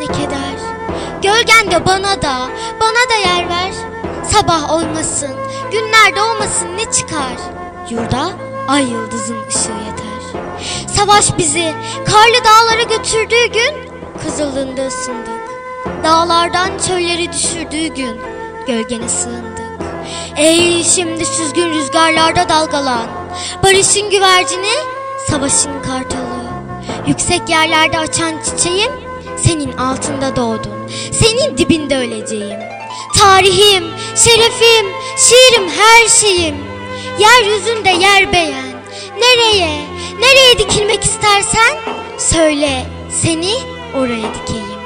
ne keder. Gölgende bana da bana da yer ver. Sabah olmasın, günler doğmasın ne çıkar. Yurda ay yıldızın ışığı yeter. Savaş bizi karlı dağlara götürdüğü gün kızıldığında ısındık. Dağlardan çölleri düşürdüğü gün gölgene sığındık. Ey şimdi süzgün rüzgarlarda dalgalan. Barışın güvercini, savaşın kartalı. Yüksek yerlerde açan çiçeğim, senin altında doğdum. Senin dibinde öleceğim. Tarihim, şerefim, şiirim, her şeyim. Yeryüzünde yer beğen. Nereye, nereye dikilmek istersen söyle, seni oraya dikeyim.